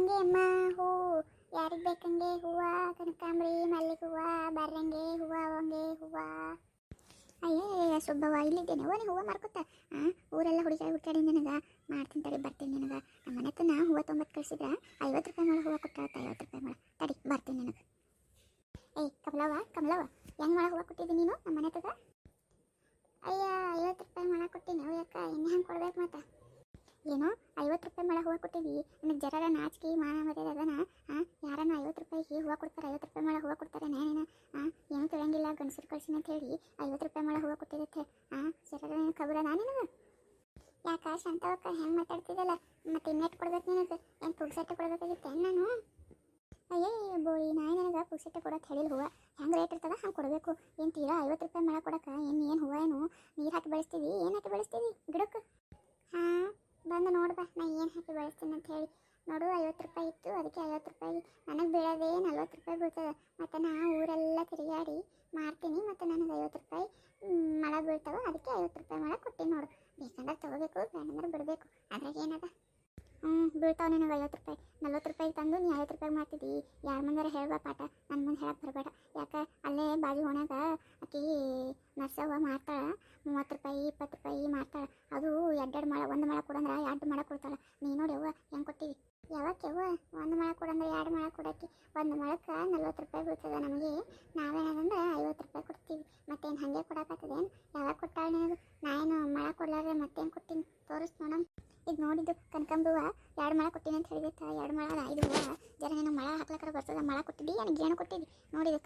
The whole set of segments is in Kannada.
ಹಂಗೆ ಅಮ್ಮ, ಹೂ. ಯಾರಿಗೆ ಬೇಕಂಗೆ ಹೂವ, ಕನಕಾಂಬರಿ ಮಲ್ಲಿಗೆ ಹೂವ ಬರ್ರಂಗೆ ಹೂವ, ಅವಂಗೆ ಹೂವ. ಅಯ್ಯೇ ಸುಬ್ಬವ್ವ ಇಲ್ಲಿದ್ದೇನೆ ಓನೇ ಹೂವ ಮಾರ್ಕೊತ. ಹಾಂ ಊರೆಲ್ಲ ಹುಡುಗಾಡಿ ಹುಡುಕಾಡಿ ನಿನಗೆ. ಮಾಡ್ತೀನಿ ತಡಿ, ಬರ್ತೀನಿ ನಿನಗೆ. ನಮ್ಮ ಮನೆ ಹತ್ರ ನಾ ಹೂವ ತೊಂಬತ್ತು ಕಳಿಸಿದ್ರೆ ಐವತ್ತು ರೂಪಾಯಿ ಮಾಡೋ, ಹೂವ ಕೊಟ್ಟಾಳತ್ತ ಐವತ್ತು ರೂಪಾಯಿ ಮೊಳ ತಡಿ, ಬರ್ತೀನಿ ನಿನಗೆ. ಏಯ್, ಕಮಲವ್ವ ಕಮಲವ್ವ, ಹೆಂಗೆ ಮಾಡೋ ಹೂವ ಕೊಟ್ಟಿದ್ದಿ ನೀನು ನಮ್ಮ ಮನೆ ಹತ್ರ ಅಯ್ಯ, ಐವತ್ತು ರೂಪಾಯಿ ಮೊಳ ಕೊಟ್ಟಿನಿ ಯಾಕ ಇನ್ನು ಹೆಂಗೆ ಕೊಡ್ಬೇಕು ಮತ್ತೆ? ಏನೋ ಐವತ್ತು ರೂಪಾಯಿ ಮಳೆ ಹೂವು ಕೊಟ್ಟಿದ್ವಿ ನನಗೆ ಜರರ ನಾಚಿಕೆ, ಮಾನ ಹಾಂ ಯಾರನ್ನ ಐವತ್ತು ರೂಪಾಯಿ ಹೂವು ಕೊಡ್ತಾರೆ, ಐವತ್ತು ರೂಪಾಯಿ ಮಳೆ ಹೂವು ಕೊಡ್ತಾರೆ ನಾನೇನ ಹಾಂ ಏನು ತಿಳಂಗಿಲ್ಲ ಗಂಡಸರು ಕಳ್ಸಿನ ಅಂತ ಹೇಳಿ ಐವತ್ತು ರೂಪಾಯಿ ಮಳೆ ಹೂವು ಕೊಟ್ಟಿರುತ್ತೆ ಹಾಂ ಜರ ಖಬರ ಯಾಕೆ ಯಾಕ ಶಾಂತವಕ್ಕ ಹೆಂಗೆ ಮಾತಾಡ್ತಿದ್ದಲ್ಲ ಮತ್ತೆ ಇನ್ನೆಟ್ ಕೊಡ್ಬೇಕು ನಿನಗೆ? ಏನು ಪುಗ್ಸೆಟ್ಟು ಕೊಡ್ಬೇಕಾಗಿತ್ತು ನಾನು? ಅಯ್ಯೇ ಬೋಳಿ, ನಾಯಿ ನನಗೆ ಪುಗ್ಸೆಟ್ಟು ಕೊಡೋಕೆ ಹೇಳಿಲ್ಲ ಹೂವು. ಹೆಂಗೆ ರೇಟ್ ಇರ್ತದ? ಹಂಗೆ ಕೊಡಬೇಕು. ಏನು ತೀರಾ ಐವತ್ತು ರೂಪಾಯಿ ಮಳೆ ಕೊಡಕ್ಕೆ ಏನು ಏನು ಹೂವು ಏನು? ನೀರು ಹಾಕಿ ಬೆಳೆಸ್ತೀವಿ ಏನು ಹಾಕಿ ಬೆಳೆಸ್ತೀವಿ ಗಿಡಕ್ಕೆ? ಹಾಂ, ಬಂದು ನೋಡ್ಬಾ ನಾ ಬಳಸ್ತೀನಿ ಅಂತ ಹೇಳಿ. ನೋಡು, ಐವತ್ತು ರೂಪಾಯಿ ಇತ್ತು, ಅದಕ್ಕೆ ಐವತ್ತು ರೂಪಾಯಿ ನನಗೆ ಬೀಳೋದೇ ನಲ್ವತ್ತು ರೂಪಾಯಿ ಬೀಳ್ತದೆ. ಮತ್ತು ನಾ ಊರೆಲ್ಲ ತಿರುಗಾಡಿ ಮಾರ್ತೀನಿ, ಮತ್ತು ನನಗೆ ಐವತ್ತು ರೂಪಾಯಿ ಮಳೆ ಬೀಳ್ತಾವ ಅದಕ್ಕೆ ಐವತ್ತು ರೂಪಾಯಿ ಮಳೆ ಕೊಟ್ಟಿನಿ ನೋಡು. ಬೇಕಂದ್ರೆ ತೊಗೋಬೇಕು, ಬೇಕಂದ್ರೆ ಬಿಡಬೇಕು. ಅದ್ರಾಗ ಏನದ? ಹ್ಞೂ ಬೀಳ್ತಾವೆ ನಿನಗೆ ಐವತ್ತು ರೂಪಾಯಿ. ನಲ್ವತ್ತು ರೂಪಾಯಿ ತಂದು ನೀ ಐವತ್ತು ರೂಪಾಯಿ ಮಾಡ್ತಿದ್ದಿ ಯಾರ ಮುಂದಾರ ಹೇಳ್ಬಾ ಪಾಠ ನನ್ನ ಮುಂದೆ ಹೇಳಕ್ಕೆ ಬರಬೇಡ. ಯಾಕೆ? ಅಲ್ಲೇ ಬಾಜಿ ಹೋಣಾಗ ಆಕಿ ನರ್ಸವ್ವ ಮಾಡ್ತಾಳೆ ಮೂವತ್ತು ರೂಪಾಯಿ, ಇಪ್ಪತ್ತು ರೂಪಾಯಿ ಮಾರ್ತಾಳೆ. ಅದು ಎರಡೆರಡು ಮಳೆ, ಒಂದು ಮಳೆ ಕೊಡಂದ್ರೆ ಎರಡು ಮಳೆ ಕೊಡ್ತಾಳೆ ನೀ ನೋಡಿ ಅವ್ವ ಹೆಂಗೆ ಕೊಟ್ಟಿವಿ ಒಂದು ಮೊಳ ಕೊಡಂದ್ರೆ ಎರಡು ಮೊಳ ಕೊಡಕ್ಕೆ. ಒಂದು ಮೊಳಕ್ಕೆ ನಲ್ವತ್ತು ರೂಪಾಯಿ ಬೀಳ್ತದೆ ನಮಗೆ. ನಾವೇನಂದ್ರೆ ಐವತ್ತು ರೂಪಾಯಿ ಕೊಡ್ತೀವಿ. ಮತ್ತೇನು ಹಾಗೆ ಕೊಡಕತ್ತದೇನು ಯಾವಾಗ ಕೊಟ್ಟಾಳ ನಿನಗೆ ನಾ ಏನು ಮಳ ಕೊಡ್ಲಾರ್ದೆ ಮತ್ತೇನು ಕೊಟ್ಟಿನಿ ತೋರಿಸ್ ನೋಡಮ್ ಇದು ನೋಡಿದ್ದು ಕನಕಾಂಬ್ರುವ ಎರಡು ಮಳ ಕೊಟ್ಟಿನಿ ಅಂತ ಹೇಳಿದತ್ತ ಎರಡು ಮಳ ಅಲ್ಲ, ಐದು ಹೂವ ಜರ ನೀನು ಮಳ ಹಾಕ್ಲಕ್ಕಾರ ಬರ್ತದೆ. ಮಳ ಕೊಟ್ಟಿದ್ದಿ? ನನಗೆ ಏನು ಕೊಟ್ಟಿದ್ದಿ? ನೋಡಿದ್ದು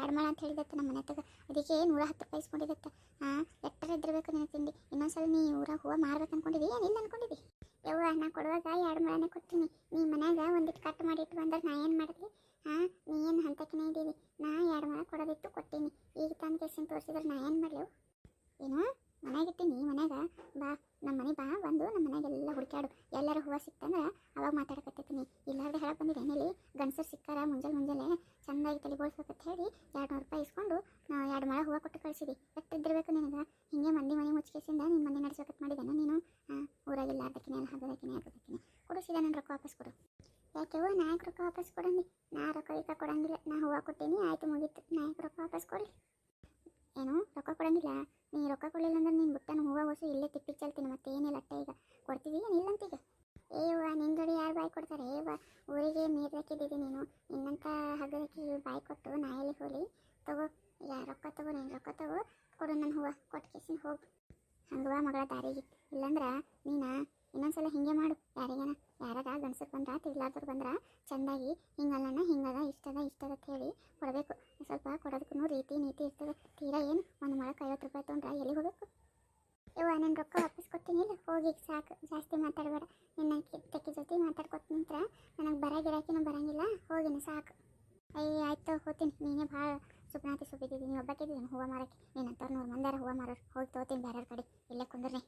ಎರಡು ಮಳ ಅಂತ ಹೇಳಿದತ್ತ ನಮ್ಮ ಮನೆ ತಗ ಅದಕ್ಕೆ ನೂರ ಹತ್ತು ರೂಪಾಯಿ ಇಸ್ಕೊಂಡಿದ್ದತ್ತ ಹಾಂ ಎಟ್ಟರ ಇದ್ದಿರ್ಬೇಕು ನಿನ್ನ ತಿಂಡಿ? ಇನ್ನೊಂದ್ಸಲ ನೀ ಊರ ಹೂವು ಮಾರ್ಬೇಕು ಅನ್ಕೊಂಡಿದ್ದಿ ಏನಿಲ್ಲ ಅನ್ಕೊಂಡಿದ್ದಿ? ಯವ್ವ, ನಾ ಕೊಡುವಾಗ ಎರಡು ಮನೆ ಕೊಡ್ತೀನಿ. ನೀ ಮನ್ಯಾಗ ಒಂದಿಟ್ಟು ಕಟ್ ಮಾಡಿಟ್ಟು ಬಂದ್ರೆ ನಾ ಏನು ಮಾಡಿದ್ವಿ? ಹಾಂ, ನೀ ಏನು ಹಂತಕ್ಕೆ ಇದ್ದೀವಿ? ನಾ ಎರಡು ಮನೆ ಕೊಡೋದಿತ್ತು, ಕೊಟ್ಟೀನಿ. ಈಗ ತಂದು ಕೇಸಿನ ತೋರಿಸಿದ್ರೆ ನಾ ಏನು ಮಾಡಲಿ ಏನು ಮನೆಯಾಗಿಟ್ಟಿನಿ ಮನ್ಯಾಗ ಬಾ ನಮ್ಮ ಮನೆ ಬಾ, ಬಂದು ನಮ್ಮ ಮನೆಗೆಲ್ಲ ಹುಡುಕ್ಯಾಡು. ಎಲ್ಲರ ಹೂವು ಸಿಕ್ತಂದ್ರೆ ಅವಾಗ ಮಾತಾಡಕತ್ತೀನಿ ಇಲ್ಲಾರ್ದೆ ಹೇಳಕ್ ಬಂದಿದೆ ಏನೇಳಿ ಗಂಡಸರು ಸಿಕ್ಕಾರ ಮುಂಜಾನೆ ಮುಂಜಾನೆ ಚಂದಾಗಿ ತಲೆ ಬೋಳ್ಸ್ಬೇಕಂತ ಹೇಳಿ ಎರಡು ನೂರು ರೂಪಾಯಿ ಇಸ್ಕೊಂಡು ಎರಡು ಮಳೆ ಹೂವು ಕೊಟ್ಟು ಕಳಿಸಿದಿ. ಎಷ್ಟಿದ್ದಿರ್ಬೇಕು ನಿನಗೆ? ಹಿಂಗೆ ಮಂದಿ ಮನೆ ಮುಚ್ಕೇಸಿಂದ ನಿನ್ನ ಮನೆ ನಡೆಸ್ಬೇಕಂತ ಮಾಡಿದ್ದಾನೆ ನೀನು? ಊರಾಗಿಲ್ಲ ಅರ್ಧಕ್ಕಿನಿ ಅಲ್ಲ ಹಗದಕ್ಕಿನಿ ಅರ್ಧಕ್ಕಿನಿ ಕೊಡು ಸೀದಾ ನನ್ನ ರೊಕ್ಕ ವಾಪಸ್ ಕೊಡು. ಯಾಕೆ ನಾ ಯಾಕೆ ರೊಕ್ಕ ವಾಪಸ್ ಕೊಡಂದಿ? ನಾ ರೊಕ್ಕ ಈಗ ಕೊಡಂಗಿಲ್ಲ ನಾ ಹೂವು ಕೊಟ್ಟೀನಿ ಆಯ್ತು ಮುಗೀತು ನಾ ಯಾಕೆ ರೊಕ್ಕ ವಾಪಸ್ ಕೊಡಲಿ ಏನು ರೊಕ್ಕ ಕೊಡಂಗಿಲ್ಲ ನೀ ರೊಕ್ಕ ಕೊಡಲಿಲ್ಲ ಅಂದ್ರೆ ನೀನು ಬಿಟ್ಟನ ಹೂವು ಹೊಸು ಇಲ್ಲೇ ತಿಪ್ಪಿ ಚೆಲ್ತೀನಿ ಅಟ್ಟೆ ಈಗ ಕೊಡ್ತೀವಿ ಏನಿಲ್ಲ ಈಗ. ಏವ್ವ ನಿನ್ನ ಜೋಡಿ ಯಾರು ಬಾಯಿ ಕೊಡ್ತಾರೆ? ಏವ್ವ, ಊರಿಗೆ ಮೀರ್ಲಕ್ಕಿದ್ದೀವಿ ನೀನು? ನಿನ್ನಂಥ ಹಗ್ಗದಕ್ಕೆ ಬಾಯಿ ಕೊಟ್ಟು ನಾಯಲ್ಲಿ ಹೋಲಿ. ತಗೋ ಯಾ ರೊಕ್ಕ ತಗೋ, ನೀನು ರೊಕ್ಕ ತಗೋ, ಕೊಡು ನನ್ನ ಹೂವು ಕೊಟ್ಟು ಕೇಸಿನ ಹೋಗು. ಹಂಗವ ಮಗಳ ದಾರಿಗೆ. ಇಲ್ಲಂದ್ರ ನೀನ ಇನ್ನೊಂದ್ಸಲ ಹಿಂಗೆ ಮಾಡು. ಯಾರಿಗಾನ? ಯಾರಾಗ ಗಂಡಸರು ಬಂದ್ರ, ತಿರ್ಲಾರ್ದವ್ರು ಬಂದ್ರ, ಚಂದಾಗಿ ಹಿಂಗಲ್ಲಣ್ಣ ಹಿಂಗದ, ಇಷ್ಟದ ಇಷ್ಟದ ಅಂತ ಹೇಳಿ ಕೊಡಬೇಕು. ಸ್ವಲ್ಪ ಕೊಡೋದಕ್ಕೂ ರೀತಿ ನೀತಿ ಇರ್ತದೆ. ತೀರಾ ಏನು? ಒಂದು ಮೊಳಕ್ಕೆ ಐವತ್ತು ರೂಪಾಯಿ ತೊಗೊಂಡ್ರೆ ಎಲ್ಲಿ ಹೋಗ್ಬೇಕು? ಇವ ನನ್ನ ರೊಕ್ಕ ವಾಪಸ್ ಕೊಡ್ತೀನಿ ಹೋಗಿ ಸಾಕು. ಜಾಸ್ತಿ ಮಾತಾಡಬೇಡ. ನಿನ್ನ ತೆಕ್ಕಿ ಜೊತೆ ಮಾತಾಡ್ಕೊತ ನಿಂತ್ರ, ನನಗೆ ಬರ ಗಿರಾಕಿನೂ ಬರಂಗಿಲ್ಲ. ಹೋಗಿನ, ಸಾಕು. ಅಯ್ಯ ಆಯ್ತು ಹೋಗ್ತೀನಿ. ನೀನೇ ಭಾಳ ಸುಪ್ನಾತಿ ಸುಬ್ಬಿದ್ದೀನಿ ನೀನು ಒಬ್ಬಕ್ಕಿದ್ದೀನಿ ಹೂವು ಮಾರಕ್ಕೆ? ನೀನಂತವ್ರು ನೂರು ಮಂದಾರ ಹೂವು ಮಾರೋರು. ಹೋಗಿ ತೋತೀನಿ ಬೇರೆ ಕಡೆ. ಇಲ್ಲೇ ಕುಂದ್ರಿ